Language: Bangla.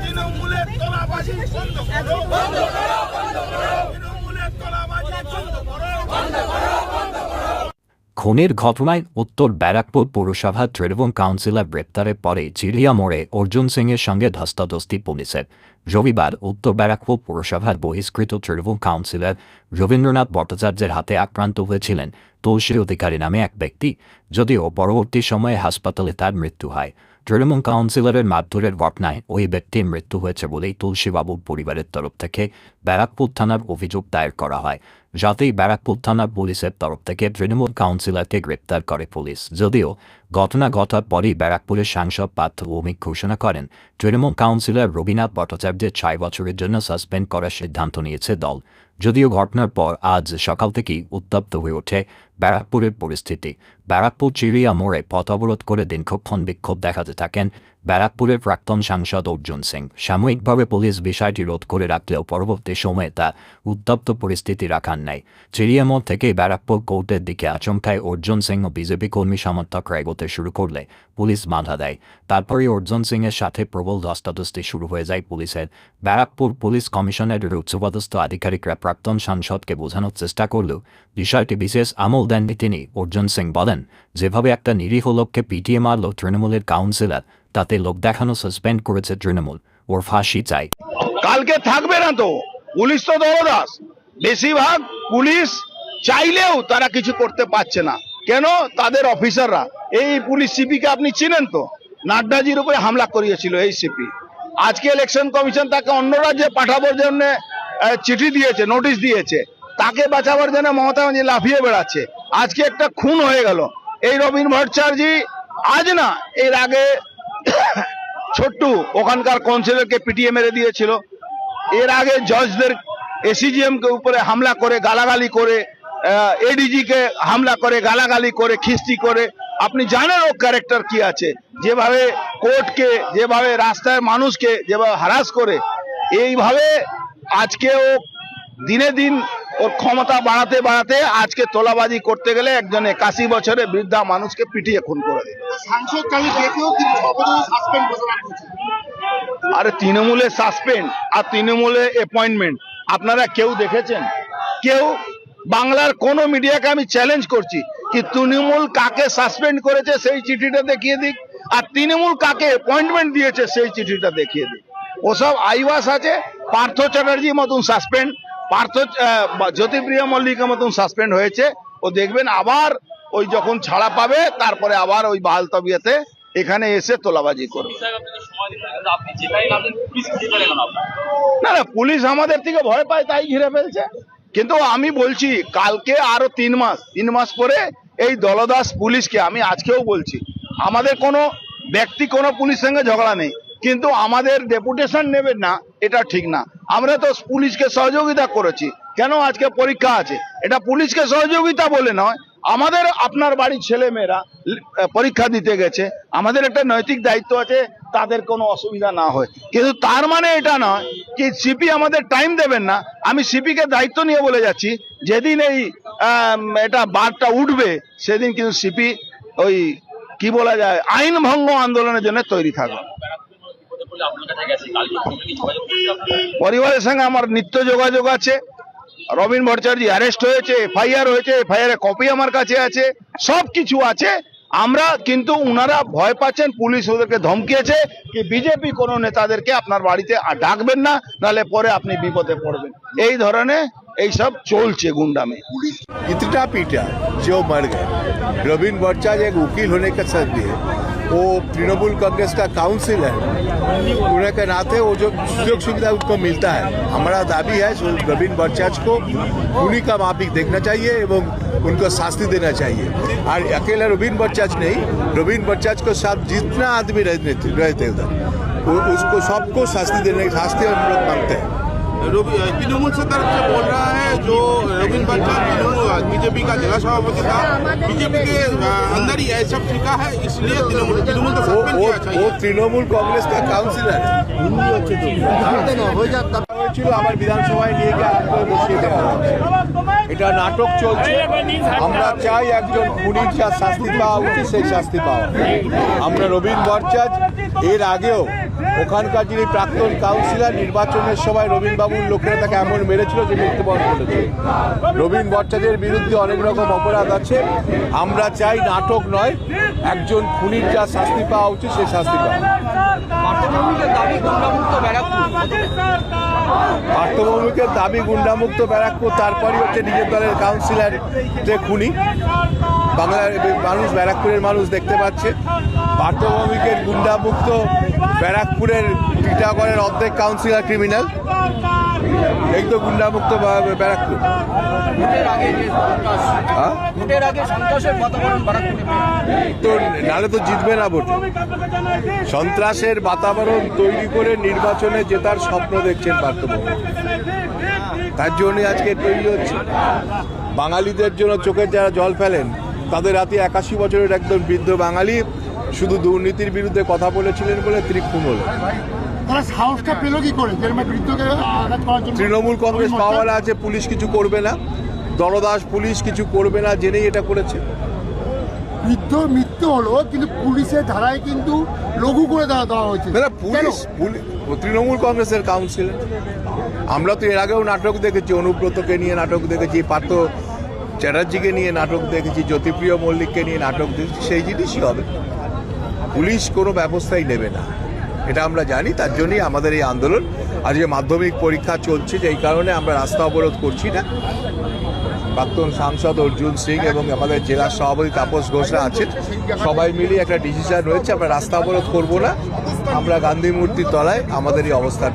তৃণমূলের তোলাবাজি বন্ধ করো। বন্ধ করো বন্ধ করো তৃণমূলের তোলাবাজি বন্ধ করো। খুনের ঘটনায় উত্তর ব্যারাকপুর পৌরসভা তৃণমূল কাউন্সিলর গ্রেপ্তারের পরে চিড়িয়া মোড়ে অর্জুন সিংয়ের সঙ্গে ধস্তাধস্তি পুলিশের। রবিবার উত্তর ব্যারাকপুর পৌরসভার বহিষ্কৃত তৃণমূল কাউন্সিলর রবীন্দ্রনাথ ভট্টাচার্যের হাতে আক্রান্ত হয়েছিলেন। তুলসী অধিকারী নামে এক ব্যক্তি যদিও পরবর্তী সময়ে হাসপাতালে তার মৃত্যু হয়। তৃণমূল কাউন্সিলরের মারধরের ঘটনায় ওই ব্যক্তির মৃত্যু হয়েছে বলেই তুলসীবাবুর পরিবারের তরফ থেকে ব্যারাকপুর থানার অভিযোগ দায়ের করা হয়। যাতেই ব্যারাকপুর থানা পুলিশের তরফ থেকে তৃণমূল কাউন্সিলরকে গ্রেপ্তার করে পুলিশ। যদিও ঘটনা ঘটার পরই ব্যারাকপুরের সাংসদ পার্থ ভৌমিক ঘোষণা করেন, তৃণমূল কাউন্সিলর রবীনাথ ভট্টাচার্যের ছয় বছরের জন্য সাসপেন্ড করার সিদ্ধান্ত নিয়েছে দল। যদিও ঘটনার পর আজ সকাল থেকেই উত্তপ্ত হয়ে ওঠে ব্যারাকপুরের পরিস্থিতি। ব্যারাকপুর চিড়িয়া মোড়ে পথ অবরোধ করে দীর্ঘক্ষণ বিক্ষোভ দেখাতে থাকেন ব্যারাকপুরের প্রাক্তন সাংসদ অর্জুন সিং সাময়িকভাবে পুলিশ বিষয়টি রোধ করে রাখলেও পরবর্তী সময়ে তা উত্তপ্ত পরিস্থিতি রাখার নাই চিড়িয়ামোড় থেকে ব্যারাকপুর কোর্টের দিকে আচমকায় অর্জুন সিং ও বিজেপি কর্মী সমর্থকরা এগোতে শুরু করলে পুলিশ বাধা দেয়। তারপরে অর্জুন সিং এর সাথে প্রবল ধস্তাধস্তি শুরু হয়ে যায় পুলিশের। ব্যারাকপুর পুলিশ কমিশনারের উচ্চপদস্থ আধিকারিকরা প্রাক্তন সাংসদকে বোঝানোর চেষ্টা করলেও বিষয়টি বিশেষ আমল দেননি তিনি। অর্জুন সিং বলেন, যেভাবে একটা নিরীহ লোককে পিটিয়ে মারল তৃণমূলের কাউন্সিলর তাতে লোক দেখানো সাসপেন্ড করেছে তৃণমূল। ওর ফাঁসি চাই। কালকে থাকবে না তো। পুলিশ তো দলদাস বেশিরভাগ পুলিশ চাইলেও তারা কিছু করতে পারছে না। কেন? তাদের অফিসাররা। এই পুলিশ সিপিকে আপনি চিনেন তো? নাড্ডাজির উপরে হামলা করিয়েছিল এই সিপি। আজকে ইলেকশন কমিশন তাকে অন্য রাজ্যে পাঠাবার জন্য চিঠি দিয়েছে নোটিশ দিয়েছে। তাকে বাঁচাবার জন্য মমতা ব্যানার্জি লাফিয়ে বেড়াচ্ছে। আজকে একটা খুন হয়ে গেল। এই রবীন ভট্টাচার্য আজ না, এর আগে ছোট্টু ওখানকার কাউন্সিলরকে পিটিয়ে মেরে দিয়েছিল। এর আগে জজদের এসিজিএম কে উপরে হামলা করে, গালাগালি করে এডিজি কে হামলা করে, গালাগালি করে, খিস্তি করে। আপনি জানেন ও ক্যারেক্টার কি আছে? যেভাবে কোর্টকে যেভাবে রাস্তায় মানুষকে, যেভাবে হারাস করে, এইভাবে আজকে ও দিনে দিন ওর ক্ষমতা বাড়াতে বাড়াতে আজকে তোলাবাজি করতে গেলে একজন একাশি বছরে বৃদ্ধা মানুষকে পিটিয়ে খুন করে দিল আরে তৃণমূলে সাসপেন্ড আর তৃণমূলে অ্যাপয়েন্টমেন্ট আপনারা কেউ দেখেছেন? কেউ? বাংলার কোন মিডিয়াকে আমি চ্যালেঞ্জ করছি কি তৃণমূল কাকে সাসপেন্ড করেছে সেই চিঠিটা দেখিয়ে দিক আর তৃণমূল কাকে অ্যাপয়েন্টমেন্ট দিয়েছে সেই চিঠিটা দেখিয়ে দিক। ওসব আইওয়াস আছে পার্থ চ্যাটার্জি মতন সাসপেন্ড পার্থ জ্যোতিপ্রিয় মল্লিকের মতন সাসপেন্ড হয়েছে। ও দেখবেন আবার ওই যখন ছাড়া পাবে তারপরে আবার ওই বাহাল তবিয়াতে এখানে এসে তোলাবাজি করবে। না না পুলিশ আমাদের থেকে ভয় পায় তাই ঘিরে ফেলছে। কিন্তু আমি বলছি কালকে আরও তিন মাস তিন মাস পরে এই দলদাস পুলিশকে আমি আজকেও বলছি আমাদের কোনো ব্যক্তি কোনো পুলিশ সঙ্গে ঝগড়া নেই। কিন্তু আমাদের ডেপুটেশন নেবেন না এটা ঠিক না। আমরা তো পুলিশকে সহযোগিতা করেছি। কেন আজকে পরীক্ষা আছে? এটা পুলিশকে সহযোগিতা বলে নয়। আমাদের আপনার বাড়ির ছেলে মেয়েরা পরীক্ষা দিতে গেছে। আমাদের একটা নৈতিক দায়িত্ব আছে, তাদের কোনো অসুবিধা না হয়। কিন্তু তার মানে এটা নয় কি সিপি আমাদের টাইম দেবেন না। আমি সিপিকে দায়িত্ব নিয়ে বলে যাচ্ছি, যেদিন এই এটা বারটা উঠবে, সেদিন কিন্তু সিপি ওই, কি বলা যায়, আইন ভঙ্গ আন্দোলনের জন্য তৈরি থাকবে। পরিবারের সঙ্গে আমার নিত্য যোগাযোগ আছে রবিন ভট্টাচার্য অ্যারেস্ট হয়েছে এফআইআর হয়েছে এফআইআর এর কপি আমার কাছে আছে সব কিছু আছে আমরা কিন্তু উনারা ভয় পাচ্ছেন পুলিশ ওদেরকে ধমকিয়েছে কি বিজেপি কোনো নেতাদেরকে আপনার বাড়িতে আর ডাকবেন না নাহলে পরে আপনি বিপদে পড়বেন এই ধরনের এইসব চলছে গুন্ডামি इतना पीटा जो मर गए रविंद्र भट्टाचार्य एक वकील होने के साथ भी है वो तृणमूल कांग्रेस का काउंसिल है होने के नाते वो जो सुयोग सुविधा उनको मिलता है। हमारा दाबी है रविंद्र भट्टाचार्य को उन्हीं का माफिक देखना चाहिए एवं उनको शास्ति देना चाहिए। और अकेला रवीन भट्टाचार्य नहीं रवीन भट्टाचार्य को साथ जितना आदमी रहते रहते उधर उसको सबको शास्ति देने की शास्ति हम लोग मांगते हैं। तृणमूल से तरफ़ से बोल रहा है, जो रविंद्र भट्टाचार्य बीजेपी का जिला सभापति था बीजेपी के अ, अंदर ही ऐसा शिका है इसलिए तृणमूल तृणमूल को वो सस्पेंड वो किया वो चाहिए তৃণমূল কংগ্রেস কা কাউন্সিলর হয়েছিল আমার বিধানসভায় নিয়ে গিয়ে আন্দোলন বসিয়ে দেওয়া হয়েছে। এটা নাটক চলছে আমরা চাই একজন খুনির যা শাস্তি পাওয়া উচিত সেই শাস্তি পাওয়া আমরা রবীন্দ্র ভট্টাচার্য এর আগেও ওখানকার যিনি প্রাক্তন কাউন্সিলর নির্বাচনের সময় রবীন বাবুর লোকেরা তাকে এমন মেরেছিল যে মৃত্যুবরণ করেছে। রবীন ভট্টাচার্যের বিরুদ্ধে অনেক রকম অপরাধ আছে। আমরা চাই নাটক নয় একজন খুনির যা শাস্তি পাওয়া উচিত সে শাস্তি পাওয়া। পার্থভৌমিকের দাবি গুন্ডামুক্ত ব্যারাকপুর তারপরই হচ্ছে নিজের দলের কাউন্সিলর যে খুনি। বাংলার মানুষ ব্যারাকপুরের মানুষ দেখতে পাচ্ছে। পার্থভৌমিকের গুন্ডামুক্ত ব্যারাকপুরের টিটাগড়ের অর্ধেক কাউন্সিলর ক্রিমিনাল এই তো গুন্ডামুক্ত ব্যারাকপুর। হ্যাঁ? তো নালে তো জিতবে না ভোট। সন্ত্রাসের বাতাবরণ তৈরি করে নির্বাচনে জেতার স্বপ্ন দেখছেন পার্থভৌমিক তার জন্য আজকে তৈরি হচ্ছে। বাঙালিদের জন্য চোখের যারা জল ফেলেন, তাদের রাতে একাশি বছরের একদম বৃদ্ধ বাঙালি শুধু দুর্নীতির বিরুদ্ধে কথা বলেছিলেন বলে তিনি খুন হলেন তৃণমূল কংগ্রেস পাওয়ালা আছে পুলিশ কিছু করবে না। দলদাস পুলিশ কিছু করবে না জেনেই এটা করেছে। বৃদ্ধ মৃত্যু হলো কিন্তু পুলিশের ধারায় কিন্তু লঘু করে দেওয়া দেওয়া হয়েছে? পুলিশ তৃণমূল কংগ্রেসের কাউন্সিল আমরা তো এর আগেও নাটক দেখেছি অনুব্রতকে নিয়ে নাটক দেখেছি পার্থ চ্যাটার্জিকে নিয়ে নাটক দেখেছি জ্যোতিপ্রিয় মল্লিককে নিয়ে নাটক দেখেছি সেই জিনিসই হবে। পুলিশ কোনো ব্যবস্থাই নেবে না। এটা আমরা জানি, তার জন্যই আমাদের এই আন্দোলন। আজকে মাধ্যমিক পরীক্ষা চলছে, যেই কারণে আমরা রাস্তা অবরোধ করছি না। প্রাক্তন সাংসদ অর্জুন সিং এবং আমাদের জেলা সভাপতি তাপস ঘোষরা আছেন। সবাই মিলিয়ে একটা ডিসিশন রয়েছে, আমরা রাস্তা অবরোধ করব না। আমরা গান্ধী মূর্তির তলায় আমাদের এই অবস্থান